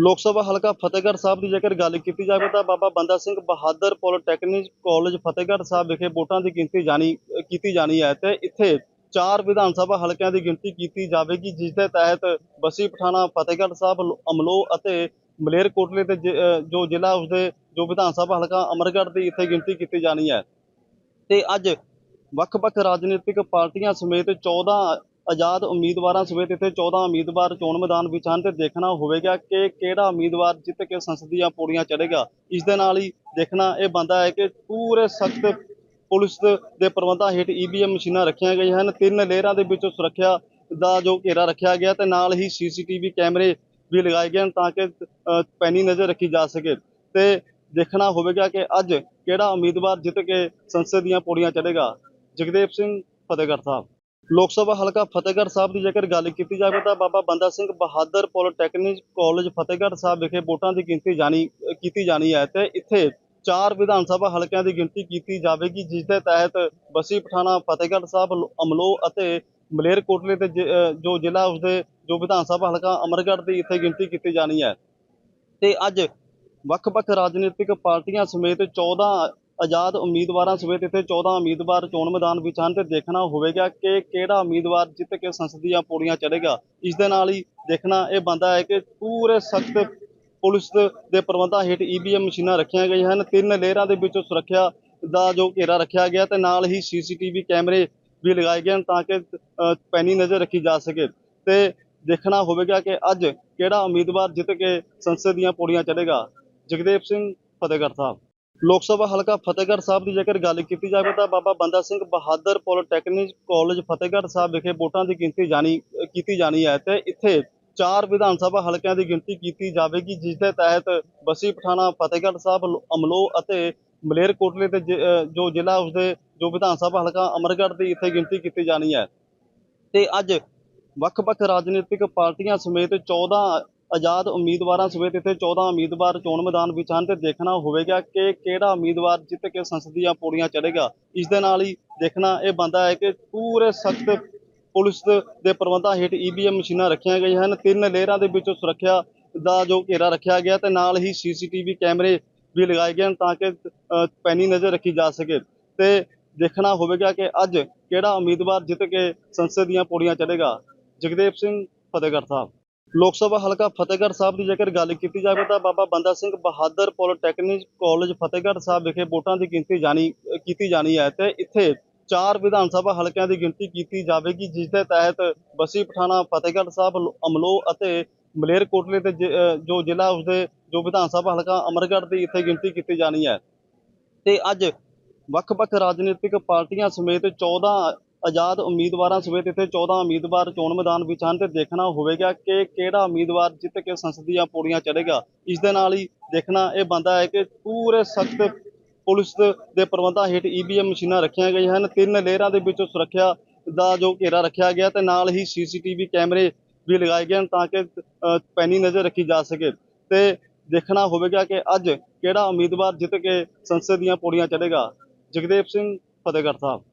ਲੋਕ ਸਭਾ ਹਲਕਾ ਫਤਿਹਗੜ੍ਹ ਸਾਹਿਬ ਦੀ ਜੇਕਰ ਗੱਲ ਕੀਤੀ ਜਾਵੇ ਤਾਂ ਬਾਬਾ ਬੰਦਾ ਸਿੰਘ ਬਹਾਦਰ ਪੋਲੀਟੈਕਨਿਕ ਕਾਲਜ ਫਤਿਹਗੜ੍ਹ ਸਾਹਿਬ ਵਿਖੇ ਵੋਟਾਂ ਦੀ ਗਿਣਤੀ ਜਾਣੀ ਕੀਤੀ ਜਾਣੀ ਹੈ ਤੇ ਇੱਥੇ ਚਾਰ ਵਿਧਾਨ ਸਭਾ ਹਲਕਿਆਂ ਦੀ ਗਿਣਤੀ ਕੀਤੀ ਜਾਵੇਗੀ, ਜਿਸ ਦੇ ਤਹਿਤ ਬਸੀ ਪਠਾਣਾ, ਫਤਿਹਗੜ੍ਹ ਸਾਹਿਬ, ਲ- ਅਮਲੋ ਅਤੇ ਮਲੇਰਕੋਟਲੇ ਤੇ ਜ- ਜੋ ਜ਼ਿਲ੍ਹਾ ਉਸਦੇ ਜੋ ਵਿਧਾਨ ਸਭਾ ਹਲਕਾ ਅਮਰਗੜ੍ਹ ਦੀ ਇੱਥੇ ਗਿਣਤੀ ਕੀਤੀ ਜਾਣੀ ਹੈ। ਤੇ ਅੱਜ ਵੱਖ-ਵੱਖ ਰਾਜਨੀਤਿਕ ਪਾਰਟੀਆਂ ਸਮੇਤ 14 ਆਜ਼ਾਦ ਉਮੀਦਵਾਰਾਂ ਸਮੇਤ ਇੱਥੇ 14 ਉਮੀਦਵਾਰ ਚੋਣ ਮੈਦਾਨ ਵਿੱਚ ਹਨ ਤੇ ਦੇਖਣਾ ਹੋਵੇਗਾ ਕਿ ਕਿਹੜਾ ਉਮੀਦਵਾਰ ਜਿੱਤ ਕੇ ਸੰਸਦ ਦੀਆਂ ਪੌੜੀਆਂ ਚੜ੍ਹੇਗਾ। ਇਸ ਦੇ ਨਾਲ ਹੀ ਦੇਖਣਾ ਇਹ ਬੰਦਾ ਹੈ ਕਿ ਪੂਰੇ ਸਖਤ ਪੁਲਿਸ ਦੇ ਪ੍ਰਬੰਧਾਂ ਹੇਠ ਈਵੀਐਮ ਮਸ਼ੀਨਾਂ ਰੱਖੀਆਂ ਗਈਆਂ ਹਨ। ਤਿੰਨ ਲੇਅਰਾਂ ਦੇ ਵਿੱਚ ਸੁਰੱਖਿਆ ਦਾ ਜੋ ਘੇਰਾ ਰੱਖਿਆ ਗਿਆ ਤੇ ਨਾਲ ਹੀ ਸੀਸੀਟੀਵੀ ਕੈਮਰੇ ਵੀ ਲਗਾਏ ਗਏ ਹਨ ਤਾਂ ਕਿ ਅ, ਪੈਣੀ ਨਜ਼ਰ ਰੱਖੀ ਜਾ ਸਕੇ। ਤੇ ਦੇਖਣਾ ਹੋਵੇਗਾ ਕਿ ਅੱਜ ਕਿਹੜਾ ਉਮੀਦਵਾਰ ਜਿੱਤ ਕੇ ਸੰਸਦ ਦੀਆਂ ਪੌੜੀਆਂ ਚੜ੍ਹੇਗਾ। ਜਗਦੇਵ ਸਿੰਘ ਫਤਿਹਗੜ੍ਹ ਸਾਹਿਬ। ਲੋਕ ਸਭਾ ਹਲਕਾ ਫਤਿਹਗੜ੍ਹ ਸਾਹਿਬ ਦੀ ਜੇਕਰ ਗੱਲ ਕੀਤੀ ਜਾਵੇ ਤਾਂ ਬਾਬਾ ਬੰਦਾ ਸਿੰਘ ਬਹਾਦਰ ਪੋਲੀਟੈਕਨਿਕ ਕਾਲਜ ਫਤਿਹਗੜ੍ਹ ਸਾਹਿਬ ਵਿਖੇ ਵੋਟਾਂ ਦੀ ਗਿਣਤੀ ਜਾਣੀ ਕੀਤੀ ਜਾਣੀ ਹੈ ਤੇ ਇੱਥੇ ਚਾਰ ਵਿਧਾਨ ਸਭਾ ਹਲਕਿਆਂ ਦੀ ਗਿਣਤੀ ਕੀਤੀ ਜਾਵੇਗੀ, ਜਿਸ ਦੇ ਤਹਿਤ ਬਸੀ ਪਠਾਣਾ, ਫਤਿਹਗੜ੍ਹ ਸਾਹਿਬ, ਲ- ਅਮਲੋ ਅਤੇ ਮਲੇਰਕੋਟਲੇ ਤੇ ਜ- ਜੋ ਜ਼ਿਲ੍ਹਾ ਉਸਦੇ ਜੋ ਵਿਧਾਨ ਸਭਾ ਹਲਕਾ ਅਮਰਗੜ੍ਹ ਦੀ ਇੱਥੇ ਗਿਣਤੀ ਕੀਤੀ ਜਾਣੀ ਹੈ। ਤੇ ਅੱਜ ਵੱਖ-ਵੱਖ ਰਾਜਨੀਤਿਕ ਪਾਰਟੀਆਂ ਸਮੇਤ 14 ਆਜ਼ਾਦ ਉਮੀਦਵਾਰਾਂ ਸਮੇਤ ਇੱਥੇ 14 ਉਮੀਦਵਾਰ ਚੋਣ ਮੈਦਾਨ ਵਿੱਚ ਹਨ ਤੇ ਦੇਖਣਾ ਹੋਵੇਗਾ ਕਿ ਕਿਹੜਾ ਉਮੀਦਵਾਰ ਜਿੱਤ ਕੇ ਸੰਸਦ ਦੀਆਂ ਪੌੜੀਆਂ ਚੜ੍ਹੇਗਾ। ਇਸ ਦੇ ਨਾਲ ਹੀ ਦੇਖਣਾ ਇਹ ਬੰਦਾ ਹੈ ਕਿ ਪੂਰੇ ਸਖਤ ਪੁਲਿਸ ਦੇ ਪ੍ਰਬੰਧਾਂ ਹੇਠ ਈਵੀਐਮ ਮਸ਼ੀਨਾਂ ਰੱਖੀਆਂ ਗਈਆਂ ਹਨ। ਤਿੰਨ ਲੇਅਰਾਂ ਦੇ ਵਿੱਚ ਸੁਰੱਖਿਆ ਦਾ ਜੋ ਘੇਰਾ ਰੱਖਿਆ ਗਿਆ ਤੇ ਨਾਲ ਹੀ ਸੀਸੀਟੀਵੀ ਕੈਮਰੇ ਵੀ ਲਗਾਏ ਗਏ ਹਨ ਤਾਂ ਕਿ ਅ, ਪੈਣੀ ਨਜ਼ਰ ਰੱਖੀ ਜਾ ਸਕੇ। ਤੇ ਦੇਖਣਾ ਹੋਵੇਗਾ ਕਿ ਅੱਜ ਕਿਹੜਾ ਉਮੀਦਵਾਰ ਜਿੱਤ ਕੇ ਸੰਸਦ ਦੀਆਂ ਪੌੜੀਆਂ ਚੜ੍ਹੇਗਾ। ਜਗਦੇਵ ਸਿੰਘ ਫਤਿਹਗੜ੍ਹ ਸਾਹਿਬ। ਲੋਕ ਸਭਾ ਹਲਕਾ ਫਤਿਹਗੜ੍ਹ ਸਾਹਿਬ ਦੀ ਜੇਕਰ ਗੱਲ ਕੀਤੀ ਜਾਵੇ ਤਾਂ ਬਾਬਾ ਬੰਦਾ ਸਿੰਘ ਬਹਾਦਰ ਪੋਲੀਟੈਕਨਿਕ ਕਾਲਜ ਫਤਿਹਗੜ੍ਹ ਸਾਹਿਬ ਵਿਖੇ ਵੋਟਾਂ ਦੀ ਗਿਣਤੀ ਜਾਣੀ, ਕੀਤੀ ਜਾਣੀ ਹੈ ਤੇ ਇੱਥੇ ਚਾਰ ਵਿਧਾਨ ਸਭਾ ਹਲਕਿਆਂ ਦੀ ਗਿਣਤੀ ਕੀਤੀ ਜਾਵੇਗੀ, ਜਿਸ ਦੇ ਤਹਿਤ ਬਸੀ ਪਠਾਣਾ, ਫਤਿਹਗੜ੍ਹ ਸਾਹਿਬ, ਲ- ਅਮਲੋ ਅਤੇ ਮਲੇਰਕੋਟਲੇ ਤੇ ਜ- ਜੋ ਜ਼ਿਲ੍ਹਾ ਉਸਦੇ ਜੋ ਵਿਧਾਨ ਸਭਾ ਹਲਕਾ ਅਮਰਗੜ੍ਹ ਦੀ ਇੱਥੇ ਗਿਣਤੀ ਕੀਤੀ ਜਾਣੀ ਹੈ। ਤੇ ਅੱਜ ਵੱਖ-ਵੱਖ ਰਾਜਨੀਤਿਕ ਪਾਰਟੀਆਂ ਸਮੇਤ 14 ਆਜ਼ਾਦ ਉਮੀਦਵਾਰਾਂ ਸਮੇਤ ਇੱਥੇ 14 ਉਮੀਦਵਾਰ ਚੋਣ ਮੈਦਾਨ ਵਿੱਚ ਹਨ ਤੇ ਦੇਖਣਾ ਹੋਵੇਗਾ ਕਿ ਕਿਹੜਾ ਉਮੀਦਵਾਰ ਜਿੱਤ ਕੇ ਸੰਸਦ ਦੀਆਂ ਪੌੜੀਆਂ ਚੜ੍ਹੇਗਾ। ਇਸ ਦੇ ਨਾਲ ਹੀ ਦੇਖਣਾ ਇਹ ਬੰਦਾ ਹੈ ਕਿ ਪੂਰੇ ਸਖਤ ਪੁਲਿਸ ਦੇ ਪ੍ਰਬੰਧਾਂ ਹੇਠ ਈਵੀਐਮ ਮਸ਼ੀਨਾਂ ਰੱਖੀਆਂ ਗਈਆਂ ਹਨ। ਤਿੰਨ ਲੇਅਰਾਂ ਦੇ ਵਿੱਚ ਸੁਰੱਖਿਆ ਦਾ ਜੋ ਘੇਰਾ ਰੱਖਿਆ ਗਿਆ ਤੇ ਨਾਲ ਹੀ ਸੀਸੀਟੀਵੀ ਕੈਮਰੇ ਵੀ ਲਗਾਏ ਗਏ ਹਨ ਤਾਂ ਕਿ ਅ, ਪੈਣੀ ਨਜ਼ਰ ਰੱਖੀ ਜਾ ਸਕੇ। ਤੇ ਦੇਖਣਾ ਹੋਵੇਗਾ ਕਿ ਅੱਜ ਕਿਹੜਾ ਉਮੀਦਵਾਰ ਜਿੱਤ ਕੇ ਸੰਸਦ ਦੀਆਂ ਪੌੜੀਆਂ ਚੜ੍ਹੇਗਾ। ਜਗਦੇਵ ਸਿੰਘ ਫਤਿਹਗੜ੍ਹ ਸਾਹਿਬ। ਲੋਕ ਸਭਾ ਹਲਕਾ ਫਤਿਹਗੜ੍ਹ ਸਾਹਿਬ ਦੀ ਜੇਕਰ ਗੱਲ ਕੀਤੀ ਜਾਵੇ ਤਾਂ ਬਾਬਾ ਬੰਦਾ ਸਿੰਘ ਬਹਾਦਰ ਪੋਲੀਟੈਕਨਿਕ ਕਾਲਜ ਫਤਿਹਗੜ੍ਹ ਸਾਹਿਬ ਵਿਖੇ ਵੋਟਾਂ ਦੀ ਗਿਣਤੀ ਜਾਣੀ ਕੀਤੀ ਜਾਣੀ ਹੈ ਤੇ ਇੱਥੇ ਚਾਰ ਵਿਧਾਨ ਸਭਾ ਹਲਕਿਆਂ ਦੀ ਗਿਣਤੀ ਕੀਤੀ ਜਾਵੇਗੀ, ਜਿਸ ਦੇ ਤਹਿਤ ਬਸੀ ਪਠਾਣਾ, ਫਤਿਹਗੜ੍ਹ ਸਾਹਿਬ, ਲ- ਅਮਲੋ ਅਤੇ ਮਲੇਰਕੋਟਲੇ ਤੇ ਜ- ਜੋ ਜ਼ਿਲ੍ਹਾ ਉਸਦੇ, ਜੋ ਵਿਧਾਨ ਸਭਾ ਹਲਕਾ ਅਮਰਗੜ੍ਹ ਦੀ ਇੱਥੇ ਗਿਣਤੀ ਕੀਤੀ ਜਾਣੀ ਹੈ। ਤੇ ਅੱਜ ਵੱਖ-ਵੱਖ ਰਾਜਨੀਤਿਕ ਪਾਰਟੀਆਂ ਸਮੇਤ 14 ਆਜ਼ਾਦ ਉਮੀਦਵਾਰਾਂ ਸਮੇਤ ਇੱਥੇ 14 ਉਮੀਦਵਾਰ ਚੋਣ ਮੈਦਾਨ ਵਿੱਚ ਹਨ ਤੇ ਦੇਖਣਾ ਹੋਵੇਗਾ ਕਿ ਕਿਹੜਾ ਉਮੀਦਵਾਰ ਜਿੱਤ ਕੇ ਸੰਸਦ ਦੀਆਂ ਪੌੜੀਆਂ ਚੜ੍ਹੇਗਾ। ਇਸ ਦੇ ਨਾਲ ਹੀ ਦੇਖਣਾ ਇਹ ਬੰਦਾ ਹੈ ਕਿ ਪੂਰੇ ਸਖਤ ਪੁਲਿਸ ਦੇ ਪ੍ਰਬੰਧਾਂ ਹੇਠ ਈਵੀਐਮ ਮਸ਼ੀਨਾਂ ਰੱਖੀਆਂ ਗਈਆਂ ਹਨ। ਤਿੰਨ ਲੇਅਰਾਂ ਦੇ ਵਿੱਚ ਸੁਰੱਖਿਆ ਦਾ ਜੋ ਘੇਰਾ ਰੱਖਿਆ ਗਿਆ ਤੇ ਨਾਲ ਹੀ ਸੀਸੀਟੀਵੀ ਕੈਮਰੇ ਵੀ ਲਗਾਏ ਗਏ ਹਨ ਤਾਂ ਕਿ ਅ, ਪੈਣੀ ਨਜ਼ਰ ਰੱਖੀ ਜਾ ਸਕੇ। ਤੇ ਦੇਖਣਾ ਹੋਵੇਗਾ ਕਿ ਅੱਜ ਕਿਹੜਾ ਉਮੀਦਵਾਰ ਜਿੱਤ ਕੇ ਸੰਸਦ ਦੀਆਂ ਪੌੜੀਆਂ ਚੜ੍ਹੇਗਾ। ਜਗਦੇਵ ਸਿੰਘ ਫਤਿਹਗੜ੍ਹ ਸਾਹਿਬ।